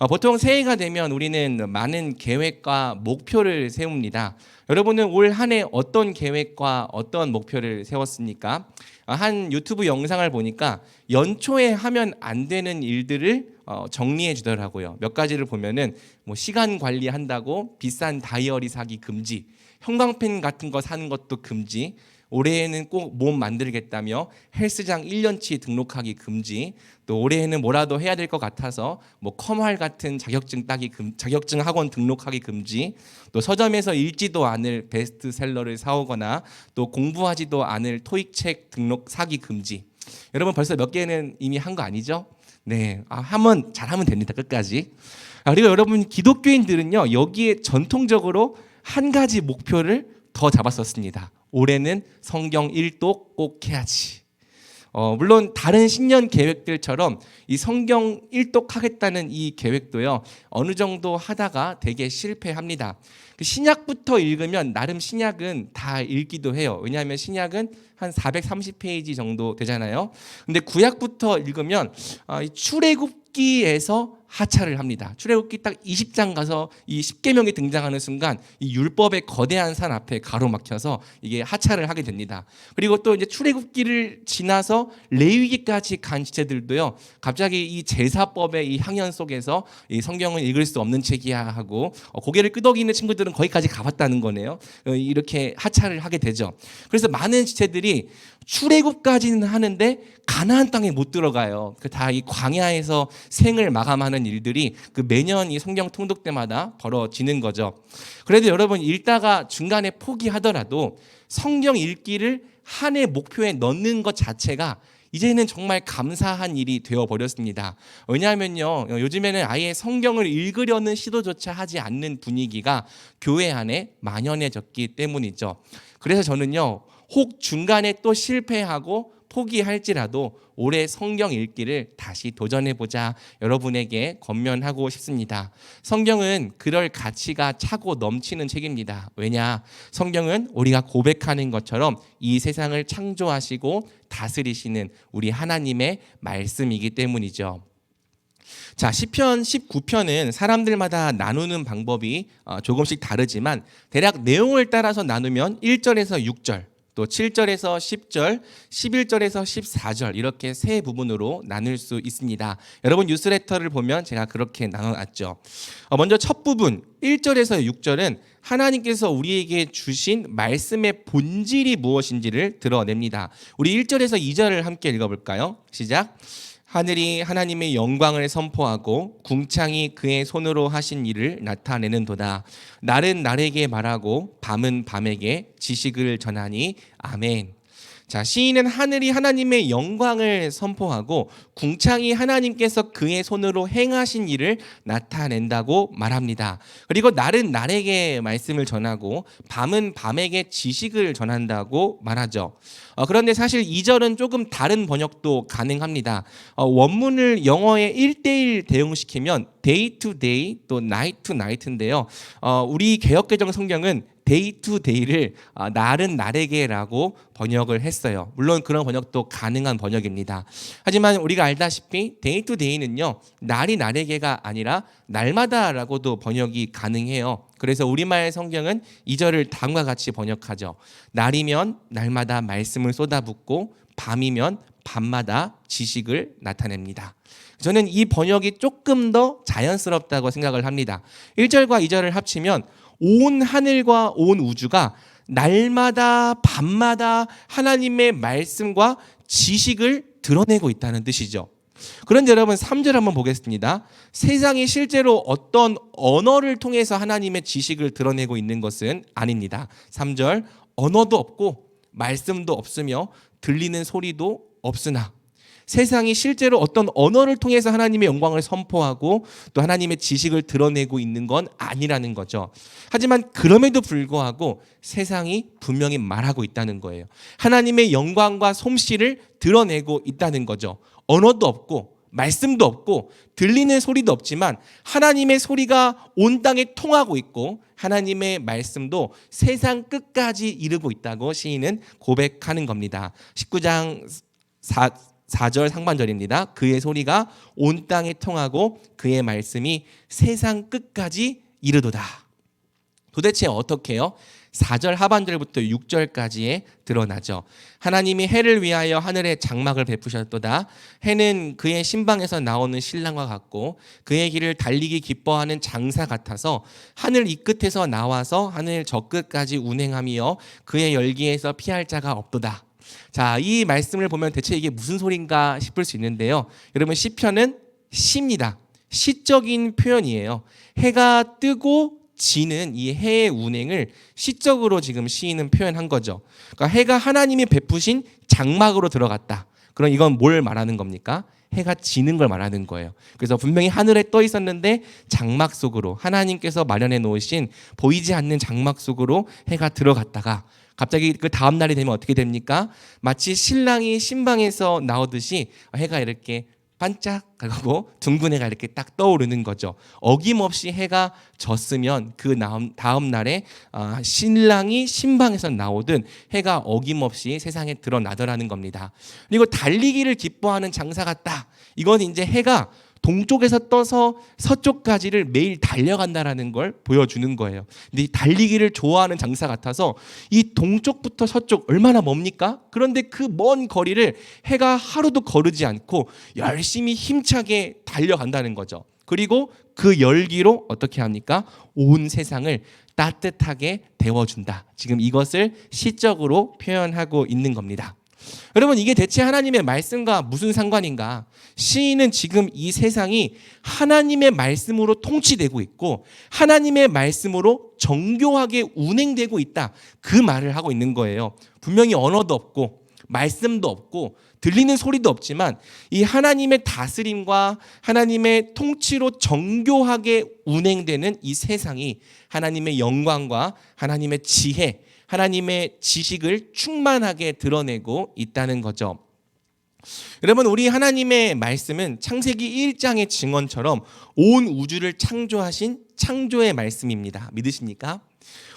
어, 보통 새해가 되면 우리는 많은 계획과 목표를 세웁니다. 여러분은 올 한 해 어떤 계획과 어떤 목표를 세웠습니까? 어, 한 유튜브 영상을 보니까 연초에 하면 안 되는 일들을 어, 정리해 주더라고요. 몇 가지를 보면은 뭐 시간 관리한다고 비싼 다이어리 사기 금지, 형광펜 같은 거 사는 것도 금지, 올해에는 꼭 몸 만들겠다며 헬스장 1년치 등록하기 금지. 또 올해에는 뭐라도 해야 될 것 같아서 뭐 컴활 같은 자격증 따기 금, 자격증 학원 등록하기 금지. 또 서점에서 읽지도 않을 베스트셀러를 사오거나 또 공부하지도 않을 토익 책 등록 사기 금지. 여러분 벌써 몇 개는 이미 한 거 아니죠? 네, 아, 하면 잘하면 됩니다 끝까지. 아, 그리고 여러분 기독교인들은요 여기에 전통적으로 한 가지 목표를 더 잡았었습니다. 올해는 성경 1독 꼭 해야지. 어, 물론 다른 신년 계획들처럼 이 성경 1독 하겠다는 이 계획도요 어느 정도 하다가 되게 실패합니다. 그 신약부터 읽으면 나름 신약은 다 읽기도 해요. 왜냐하면 신약은 한 430페이지 정도 되잖아요. 근데 구약부터 읽으면 아, 이 출애굽기에서 하차를 합니다. 출애굽기 딱 20장 가서 이 십계명이 등장하는 순간 이 율법의 거대한 산 앞에 가로막혀서 이게 하차를 하게 됩니다. 그리고 또 이제 출애굽기를 지나서 레위기까지 간 지체들도요. 갑자기 이 제사법의 이 향연 속에서 이 성경을 읽을 수 없는 책이야 하고 어, 고개를 끄덕이는 친구들은 거기까지 가봤다는 거네요. 어, 이렇게 하차를 하게 되죠. 그래서 많은 지체들이 출애굽까지는 하는데 가나안 땅에 못 들어가요. 그 다 이 광야에서 생을 마감하는 일들이 그 매년 이 성경 통독 때마다 벌어지는 거죠. 그래도 여러분 읽다가 중간에 포기하더라도 성경 읽기를 한 해 목표에 넣는 것 자체가 이제는 정말 감사한 일이 되어 버렸습니다. 왜냐하면요, 요즘에는 아예 성경을 읽으려는 시도조차 하지 않는 분위기가 교회 안에 만연해졌기 때문이죠. 그래서 저는요, 혹 중간에 또 실패하고 포기할지라도 올해 성경 읽기를 다시 도전해 보자 여러분에게 권면하고 싶습니다. 성경은 그럴 가치가 차고 넘치는 책입니다. 왜냐? 성경은 우리가 고백하는 것처럼 이 세상을 창조하시고 다스리시는 우리 하나님의 말씀이기 때문이죠. 자, 시편 19편은 사람들마다 나누는 방법이 어, 조금씩 다르지만 대략 내용을 따라서 나누면 1절에서 6절, 또 7절에서 10절, 11절에서 14절 이렇게 세 부분으로 나눌 수 있습니다. 여러분 뉴스레터를 보면 제가 그렇게 나눠놨죠. 어, 먼저 첫 부분 1절에서 6절은 하나님께서 우리에게 주신 말씀의 본질이 무엇인지를 드러냅니다. 우리 1절에서 2절을 함께 읽어볼까요? 시작. 하늘이 하나님의 영광을 선포하고 궁창이 그의 손으로 하신 일을 나타내는도다. 날은 날에게 말하고 밤은 밤에게 지식을 전하니 아멘. 자, 시인은 하늘이 하나님의 영광을 선포하고 궁창이 하나님께서 그의 손으로 행하신 일을 나타낸다고 말합니다. 그리고 날은 날에게 말씀을 전하고 밤은 밤에게 지식을 전한다고 말하죠. 어, 그런데 사실 이절은 조금 다른 번역도 가능합니다. 어, 원문을 영어에 1대1 대응시키면 day to day 또 night to night인데요. 어, 우리 개혁개정 성경은 데이 투 데이를 아, 날은 날에게라고 번역을 했어요. 물론 그런 번역도 가능한 번역입니다. 하지만 우리가 알다시피 데이 투 데이는요. 날이 날에게가 아니라 날마다라고도 번역이 가능해요. 그래서 우리말 성경은 이 절을 다음과 같이 번역하죠. 날이면 날마다 말씀을 쏟아붓고 밤이면 밤마다 지식을 나타냅니다. 저는 이 번역이 조금 더 자연스럽다고 생각을 합니다. 1절과 2절을 합치면 온 하늘과 온 우주가 날마다 밤마다 하나님의 말씀과 지식을 드러내고 있다는 뜻이죠. 그런데 여러분 3절 한번 보겠습니다. 세상이 실제로 어떤 언어를 통해서 하나님의 지식을 드러내고 있는 것은 아닙니다. 3절 언어도 없고 말씀도 없으며 들리는 소리도 없으나 세상이 실제로 어떤 언어를 통해서 하나님의 영광을 선포하고 또 하나님의 지식을 드러내고 있는 건 아니라는 거죠. 하지만 그럼에도 불구하고 세상이 분명히 말하고 있다는 거예요. 하나님의 영광과 솜씨를 드러내고 있다는 거죠. 언어도 없고 말씀도 없고 들리는 소리도 없지만 하나님의 소리가 온 땅에 통하고 있고 하나님의 말씀도 세상 끝까지 이르고 있다고 시인은 고백하는 겁니다. 19장 4 4절 상반절입니다. 그의 소리가 온 땅에 통하고 그의 말씀이 세상 끝까지 이르도다. 도대체 어떻게요? 4절 하반절부터 6절까지에 드러나죠. 하나님이 해를 위하여 하늘에 장막을 베푸셨도다. 해는 그의 신방에서 나오는 신랑과 같고 그의 길을 달리기 기뻐하는 장사 같아서 하늘 이 끝에서 나와서 하늘 저 끝까지 운행하며 그의 열기에서 피할 자가 없도다. 자, 이 말씀을 보면 대체 이게 무슨 소린가 싶을 수 있는데요. 여러분 시편은 시입니다. 시적인 표현이에요. 해가 뜨고 지는 이 해의 운행을 시적으로 지금 시인은 표현한 거죠. 그러니까 해가 하나님이 베푸신 장막으로 들어갔다. 그럼 이건 뭘 말하는 겁니까? 해가 지는 걸 말하는 거예요. 그래서 분명히 하늘에 떠 있었는데 장막 속으로 하나님께서 마련해 놓으신 보이지 않는 장막 속으로 해가 들어갔다가 갑자기 그 다음 날이 되면 어떻게 됩니까? 마치 신랑이 신방에서 나오듯이 해가 이렇게 반짝하고 둥근 해가 이렇게 딱 떠오르는 거죠. 어김없이 해가 졌으면 그 다음, 다음 날에 아, 신랑이 신방에서 나오든 해가 어김없이 세상에 드러나더라는 겁니다. 그리고 달리기를 기뻐하는 장사 같다. 이건 이제 해가 동쪽에서 떠서 서쪽까지를 매일 달려간다라는 걸 보여주는 거예요. 근데 이 달리기를 좋아하는 장사 같아서 이 동쪽부터 서쪽 얼마나 멉니까? 그런데 그 먼 거리를 해가 하루도 거르지 않고 열심히 힘차게 달려간다는 거죠. 그리고 그 열기로 어떻게 합니까? 온 세상을 따뜻하게 데워준다. 지금 이것을 시적으로 표현하고 있는 겁니다. 여러분 이게 대체 하나님의 말씀과 무슨 상관인가? 시인은 지금 이 세상이 하나님의 말씀으로 통치되고 있고 하나님의 말씀으로 정교하게 운행되고 있다. 그 말을 하고 있는 거예요. 분명히 언어도 없고 말씀도 없고 들리는 소리도 없지만 이 하나님의 다스림과 하나님의 통치로 정교하게 운행되는 이 세상이 하나님의 영광과 하나님의 지혜 하나님의 지식을 충만하게 드러내고 있다는 거죠. 여러분, 우리 하나님의 말씀은 창세기 1장의 증언처럼 온 우주를 창조하신 창조의 말씀입니다. 믿으십니까?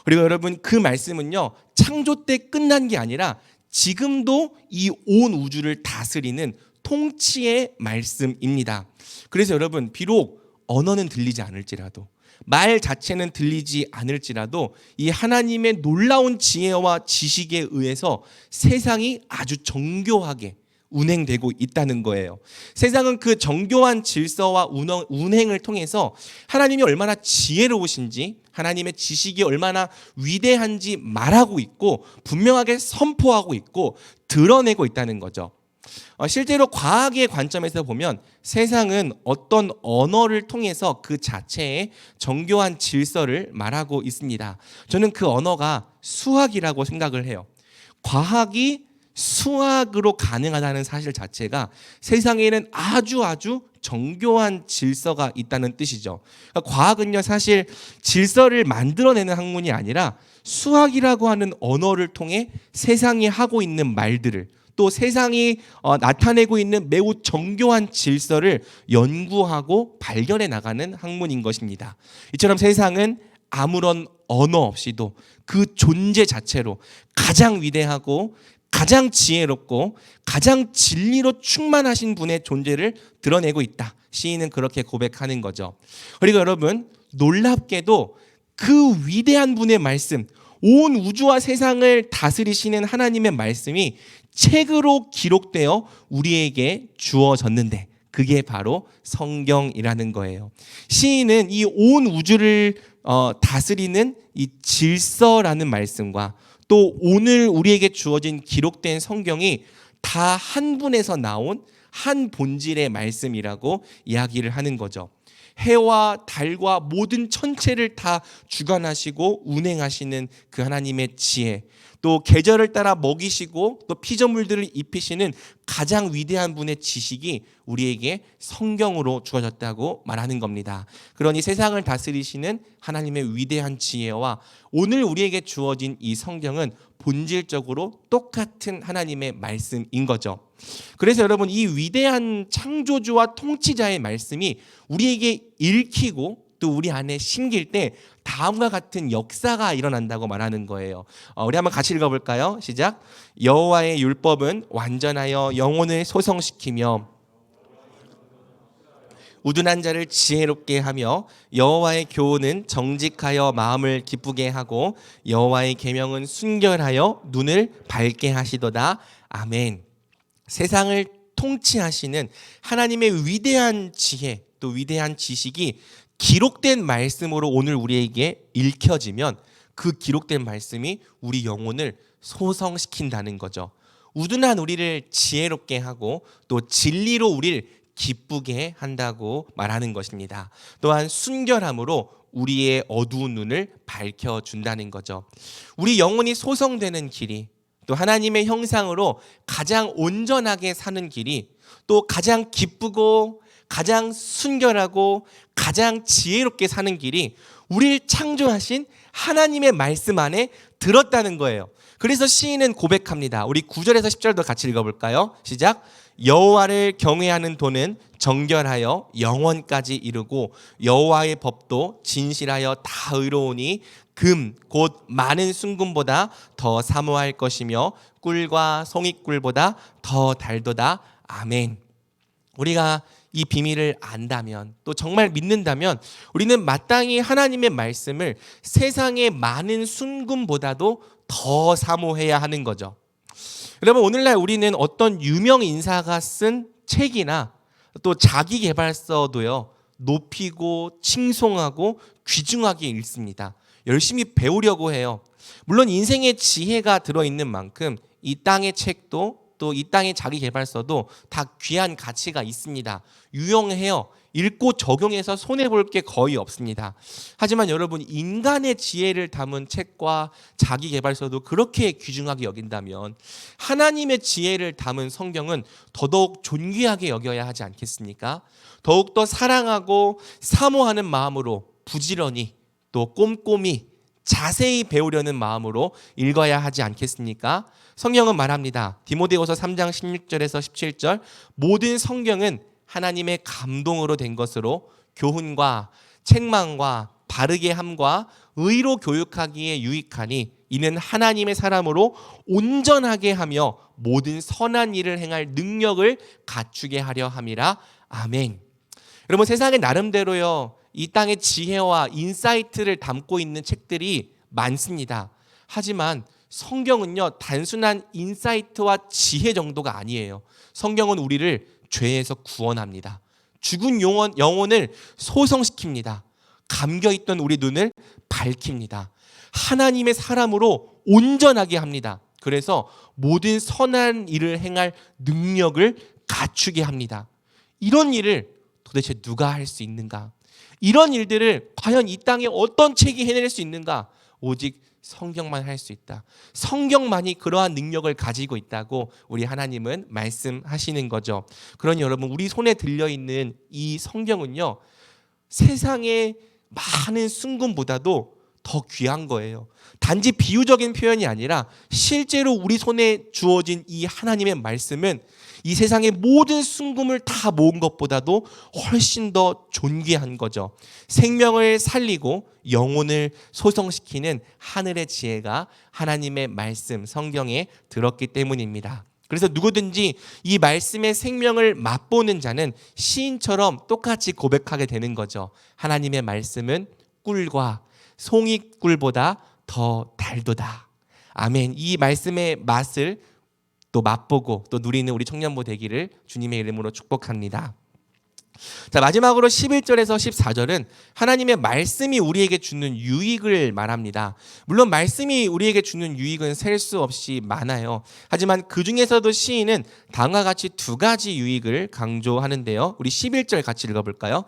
그리고 여러분, 그 말씀은요, 창조 때 끝난 게 아니라 지금도 이 온 우주를 다스리는 통치의 말씀입니다. 그래서 여러분, 비록 언어는 들리지 않을지라도 말 자체는 들리지 않을지라도 이 하나님의 놀라운 지혜와 지식에 의해서 세상이 아주 정교하게 운행되고 있다는 거예요. 세상은 그 정교한 질서와 운행을 통해서 하나님이 얼마나 지혜로우신지, 하나님의 지식이 얼마나 위대한지 말하고 있고, 분명하게 선포하고 있고, 드러내고 있다는 거죠. 어, 실제로 과학의 관점에서 보면 세상은 어떤 언어를 통해서 그 자체의 정교한 질서를 말하고 있습니다. 저는 그 언어가 수학이라고 생각을 해요. 과학이 수학으로 가능하다는 사실 자체가 세상에는 아주 아주 정교한 질서가 있다는 뜻이죠. 그러니까 과학은요, 사실 질서를 만들어내는 학문이 아니라 수학이라고 하는 언어를 통해 세상이 하고 있는 말들을 또 세상이 어, 나타내고 있는 매우 정교한 질서를 연구하고 발견해 나가는 학문인 것입니다. 이처럼 세상은 아무런 언어 없이도 그 존재 자체로 가장 위대하고 가장 지혜롭고 가장 진리로 충만하신 분의 존재를 드러내고 있다. 시인은 그렇게 고백하는 거죠. 그리고 여러분 놀랍게도 그 위대한 분의 말씀, 온 우주와 세상을 다스리시는 하나님의 말씀이 책으로 기록되어 우리에게 주어졌는데 그게 바로 성경이라는 거예요. 시인은 이 온 우주를 어, 다스리는 이 질서라는 말씀과 또 오늘 우리에게 주어진 기록된 성경이 다 한 분에서 나온 한 본질의 말씀이라고 이야기를 하는 거죠. 해와 달과 모든 천체를 다 주관하시고 운행하시는 그 하나님의 지혜, 또 계절을 따라 먹이시고 또 피조물들을 입히시는 가장 위대한 분의 지식이 우리에게 성경으로 주어졌다고 말하는 겁니다. 그러니 세상을 다스리시는 하나님의 위대한 지혜와 오늘 우리에게 주어진 이 성경은 본질적으로 똑같은 하나님의 말씀인 거죠. 그래서 여러분 이 위대한 창조주와 통치자의 말씀이 우리에게 읽히고 또 우리 안에 심길 때 다음과 같은 역사가 일어난다고 말하는 거예요. 어, 우리 한번 같이 읽어볼까요? 시작. 여호와의 율법은 완전하여 영혼을 소성시키며 우둔한 자를 지혜롭게 하며 여호와의 교훈은 정직하여 마음을 기쁘게 하고 여호와의 계명은 순결하여 눈을 밝게 하시도다. 아멘. 세상을 통치하시는 하나님의 위대한 지혜 또 위대한 지식이 기록된 말씀으로 오늘 우리에게 읽혀지면 그 기록된 말씀이 우리 영혼을 소성시킨다는 거죠. 우둔한 우리를 지혜롭게 하고 또 진리로 우리를 기쁘게 한다고 말하는 것입니다. 또한 순결함으로 우리의 어두운 눈을 밝혀 준다는 거죠. 우리 영혼이 소성되는 길이 또 하나님의 형상으로 가장 온전하게 사는 길이 또 가장 기쁘고 가장 순결하고 가장 지혜롭게 사는 길이 우리를 창조하신 하나님의 말씀 안에 들었다는 거예요. 그래서 시인은 고백합니다. 우리 9절에서 10절도 같이 읽어볼까요? 시작. 여호와를 경외하는 도는 정결하여 영원까지 이르고 여호와의 법도 진실하여 다 의로우니 금 곧 많은 순금보다 더 사모할 것이며 꿀과 송이꿀보다 더 달도다. 아멘. 우리가 이 비밀을 안다면 또 정말 믿는다면 우리는 마땅히 하나님의 말씀을 세상의 많은 순금보다도 더 사모해야 하는 거죠. 여러분 오늘날 우리는 어떤 유명 인사가 쓴 책이나 또 자기 개발서도요 높이고 칭송하고 귀중하게 읽습니다. 열심히 배우려고 해요. 물론 인생의 지혜가 들어 있는 만큼 이 땅의 책도 또 이 땅의 자기 개발서도 다 귀한 가치가 있습니다. 유용해요. 읽고 적용해서 손해 볼 게 거의 없습니다. 하지만 여러분 인간의 지혜를 담은 책과 자기 개발서도 그렇게 귀중하게 여긴다면 하나님의 지혜를 담은 성경은 더더욱 존귀하게 여겨야 하지 않겠습니까? 더욱 더 사랑하고 사모하는 마음으로 부지런히 또 꼼꼼히 자세히 배우려는 마음으로 읽어야 하지 않겠습니까? 성경은 말합니다. 디모데후서 3장 16절에서 17절 모든 성경은 하나님의 감동으로 된 것으로 교훈과 책망과 바르게 함과 의로 교육하기에 유익하니 이는 하나님의 사람으로 온전하게 하며 모든 선한 일을 행할 능력을 갖추게 하려 함이라. 아멘. 여러분 세상에 나름대로요. 이 땅의 지혜와 인사이트를 담고 있는 책들이 많습니다. 하지만 성경은요, 단순한 인사이트와 지혜 정도가 아니에요. 성경은 우리를 죄에서 구원합니다. 죽은 영혼, 영혼을 소성시킵니다. 감겨있던 우리 눈을 밝힙니다. 하나님의 사람으로 온전하게 합니다. 그래서 모든 선한 일을 행할 능력을 갖추게 합니다. 이런 일을 도대체 누가 할 수 있는가? 이런 일들을 과연 이 땅에 어떤 책이 해낼 수 있는가? 오직 성경만 할 수 있다. 성경만이 그러한 능력을 가지고 있다고 우리 하나님은 말씀하시는 거죠. 그러니 여러분, 우리 손에 들려 있는 이 성경은요, 세상의 많은 순금보다도 더 귀한 거예요. 단지 비유적인 표현이 아니라 실제로 우리 손에 주어진 이 하나님의 말씀은 이 세상의 모든 순금을 다 모은 것보다도 훨씬 더 존귀한 거죠. 생명을 살리고 영혼을 소성시키는 하늘의 지혜가 하나님의 말씀, 성경에 들었기 때문입니다. 그래서 누구든지 이 말씀의 생명을 맛보는 자는 시인처럼 똑같이 고백하게 되는 거죠. 하나님의 말씀은 꿀과 송이 꿀보다 더 달도다. 아멘. 이 말씀의 맛을 또 맛보고 또 누리는 우리 청년부 되기를 주님의 이름으로 축복합니다. 자, 마지막으로 11절에서 14절은 하나님의 말씀이 우리에게 주는 유익을 말합니다. 물론 말씀이 우리에게 주는 유익은 셀 수 없이 많아요. 하지만 그 중에서도 시인은 다음과 같이 두 가지 유익을 강조하는데요. 우리 11절 같이 읽어볼까요?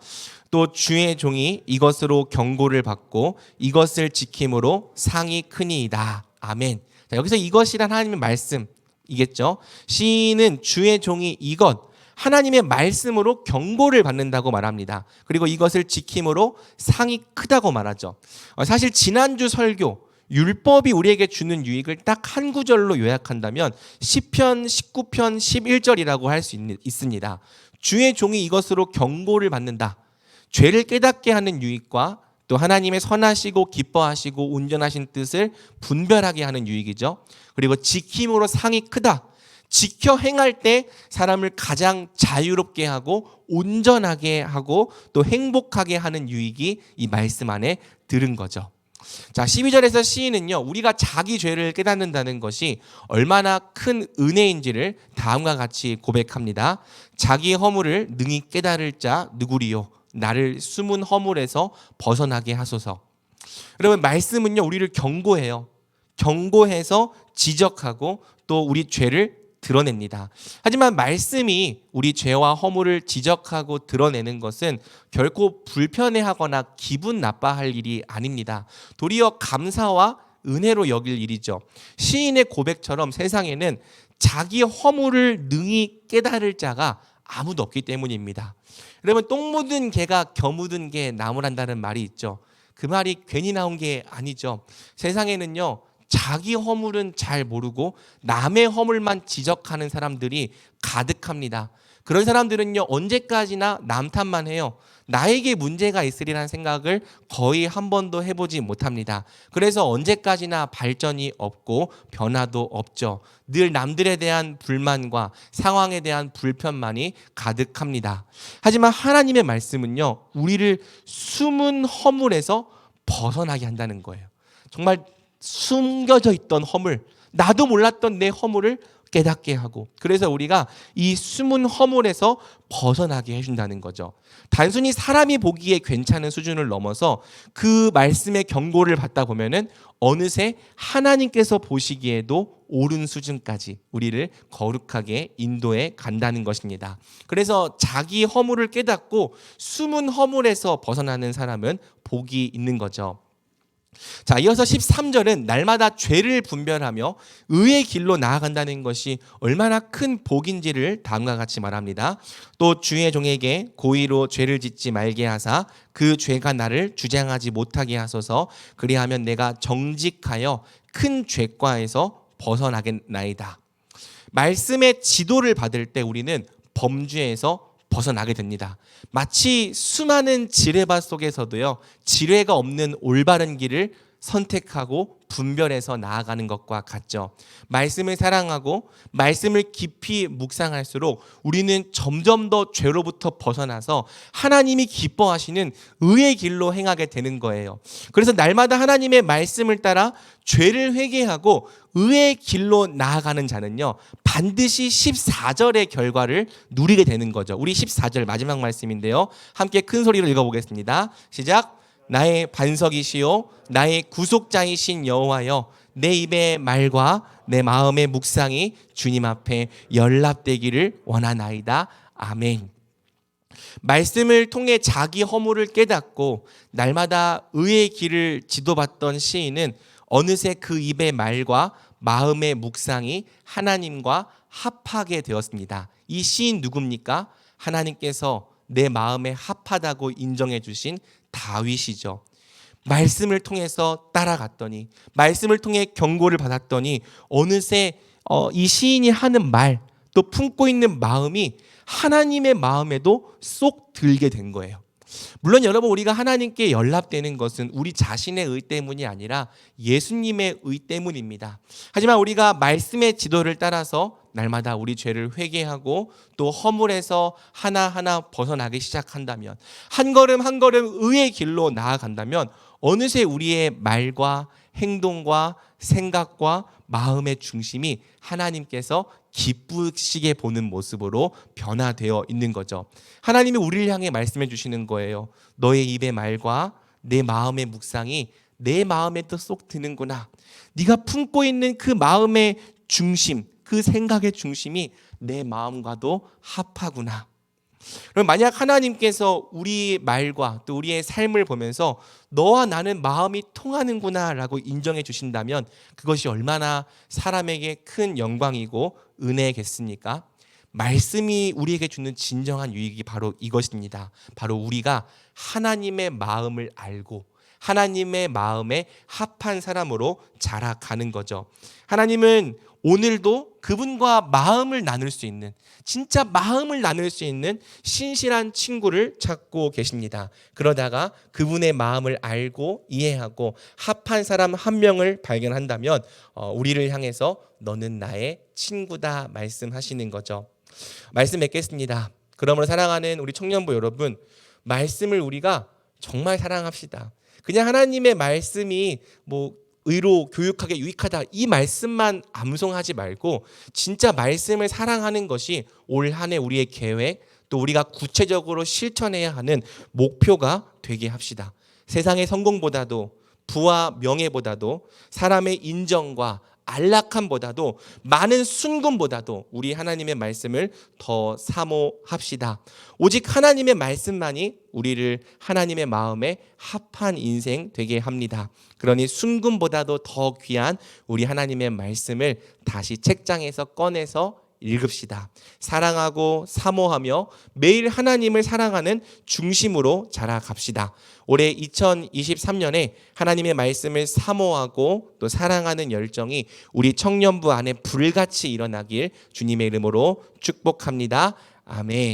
또 주의 종이 이것으로 경고를 받고 이것을 지킴으로 상이 크니이다. 아멘. 자, 여기서 이것이란 하나님의 말씀, 이겠죠. 시인은 주의 종이 이것 하나님의 말씀으로 경고를 받는다고 말합니다. 그리고 이것을 지킴으로 상이 크다고 말하죠. 어, 사실 지난주 설교 율법이 우리에게 주는 유익을 딱 한 구절로 요약한다면 시편 19편 11절이라고 할 수 있습니다. 주의 종이 이것으로 경고를 받는다. 죄를 깨닫게 하는 유익과 또 하나님의 선하시고 기뻐하시고 온전하신 뜻을 분별하게 하는 유익이죠. 그리고 지킴으로 상이 크다. 지켜 행할 때 사람을 가장 자유롭게 하고 온전하게 하고 또 행복하게 하는 유익이 이 말씀 안에 들은 거죠. 자, 12절에서 시인은요, 우리가 자기 죄를 깨닫는다는 것이 얼마나 큰 은혜인지를 다음과 같이 고백합니다. 자기 허물을 능히 깨달을 자 누구리요? 나를 숨은 허물에서 벗어나게 하소서. 여러분, 말씀은요, 우리를 경고해요. 경고해서 지적하고 또 우리 죄를 드러냅니다. 하지만 말씀이 우리 죄와 허물을 지적하고 드러내는 것은 결코 불편해하거나 기분 나빠할 일이 아닙니다. 도리어 감사와 은혜로 여길 일이죠. 시인의 고백처럼 세상에는 자기 허물을 능히 깨달을 자가 아무도 없기 때문입니다. 여러분 똥 묻은 개가 겨 묻은 개 나무란다는 말이 있죠. 그 말이 괜히 나온 게 아니죠. 세상에는요. 자기 허물은 잘 모르고 남의 허물만 지적하는 사람들이 가득합니다. 그런 사람들은요, 언제까지나 남 탓만 해요. 나에게 문제가 있으리라는 생각을 거의 한 번도 해보지 못합니다. 그래서 언제까지나 발전이 없고 변화도 없죠. 늘 남들에 대한 불만과 상황에 대한 불편만이 가득합니다. 하지만 하나님의 말씀은요, 우리를 숨은 허물에서 벗어나게 한다는 거예요. 정말 숨겨져 있던 허물, 나도 몰랐던 내 허물을 깨닫게 하고 그래서 우리가 이 숨은 허물에서 벗어나게 해준다는 거죠. 단순히 사람이 보기에 괜찮은 수준을 넘어서 그 말씀의 경고를 받다 보면은 어느새 하나님께서 보시기에도 옳은 수준까지 우리를 거룩하게 인도해 간다는 것입니다. 그래서 자기 허물을 깨닫고 숨은 허물에서 벗어나는 사람은 복이 있는 거죠. 자, 이어서 13절은 날마다 죄를 분별하며 의의 길로 나아간다는 것이 얼마나 큰 복인지를 다음과 같이 말합니다. 또 주의 종에게 고의로 죄를 짓지 말게 하사 그 죄가 나를 주장하지 못하게 하소서 그리하면 내가 정직하여 큰 죄과에서 벗어나겠나이다. 말씀의 지도를 받을 때 우리는 범죄에서 벗어나게 됩니다. 마치 수많은 지뢰밭 속에서도요, 지뢰가 없는 올바른 길을 선택하고 분별해서 나아가는 것과 같죠. 말씀을 사랑하고 말씀을 깊이 묵상할수록 우리는 점점 더 죄로부터 벗어나서 하나님이 기뻐하시는 의의 길로 행하게 되는 거예요. 그래서 날마다 하나님의 말씀을 따라 죄를 회개하고 의의 길로 나아가는 자는요, 반드시 14절의 결과를 누리게 되는 거죠. 우리 14절 마지막 말씀인데요. 함께 큰 소리로 읽어보겠습니다. 시작. 나의 반석이시요 나의 구속자이신 여호와여 내 입의 말과 내 마음의 묵상이 주님 앞에 연락되기를 원하나이다. 아멘. 말씀을 통해 자기 허물을 깨닫고 날마다 의의 길을 지도받던 시인은 어느새 그 입의 말과 마음의 묵상이 하나님과 합하게 되었습니다. 이 시인 누굽니까? 하나님께서 내 마음에 합하다고 인정해 주신 다윗이죠. 말씀을 통해서 따라갔더니 말씀을 통해 경고를 받았더니 어느새 어, 이 시인이 하는 말 또 품고 있는 마음이 하나님의 마음에도 쏙 들게 된 거예요. 물론 여러분 우리가 하나님께 연락되는 것은 우리 자신의 의 때문이 아니라 예수님의 의 때문입니다. 하지만 우리가 말씀의 지도를 따라서 날마다 우리 죄를 회개하고 또 허물에서 하나하나 벗어나기 시작한다면 한 걸음 한 걸음 의의 길로 나아간다면 어느새 우리의 말과 행동과 생각과 마음의 중심이 하나님께서 기쁘시게 보는 모습으로 변화되어 있는 거죠. 하나님이 우리를 향해 말씀해 주시는 거예요. 너의 입의 말과 내 마음의 묵상이 내 마음에 또 쏙 드는구나. 네가 품고 있는 그 마음의 중심, 그 생각의 중심이 내 마음과도 합하구나. 그럼 만약 하나님께서 우리 말과 또 우리의 삶을 보면서 너와 나는 마음이 통하는구나라고 인정해 주신다면 그것이 얼마나 사람에게 큰 영광이고 은혜겠습니까? 말씀이 우리에게 주는 진정한 유익이 바로 이것입니다. 바로 우리가 하나님의 마음을 알고 하나님의 마음에 합한 사람으로 자라가는 거죠. 하나님은 오늘도 그분과 마음을 나눌 수 있는 진짜 마음을 나눌 수 있는 신실한 친구를 찾고 계십니다. 그러다가 그분의 마음을 알고 이해하고 합한 사람 한 명을 발견한다면 어, 우리를 향해서 너는 나의 친구다 말씀하시는 거죠. 말씀 맺겠습니다. 그러므로 사랑하는 우리 청년부 여러분, 말씀을 우리가 정말 사랑합시다. 그냥 하나님의 말씀이 뭐 의로 교육하게 유익하다 이 말씀만 암송하지 말고 진짜 말씀을 사랑하는 것이 올 한 해 우리의 계획 또 우리가 구체적으로 실천해야 하는 목표가 되게 합시다. 세상의 성공보다도 부와 명예보다도 사람의 인정과 안락함보다도 많은 순금보다도 우리 하나님의 말씀을 더 사모합시다. 오직 하나님의 말씀만이 우리를 하나님의 마음에 합한 인생 되게 합니다. 그러니 순금보다도 더 귀한 우리 하나님의 말씀을 다시 책장에서 꺼내서 읽읍시다. 사랑하고 사모하며 매일 하나님을 사랑하는 중심으로 자라갑시다. 올해 2023년에 하나님의 말씀을 사모하고 또 사랑하는 열정이 우리 청년부 안에 불같이 일어나길 주님의 이름으로 축복합니다. 아멘.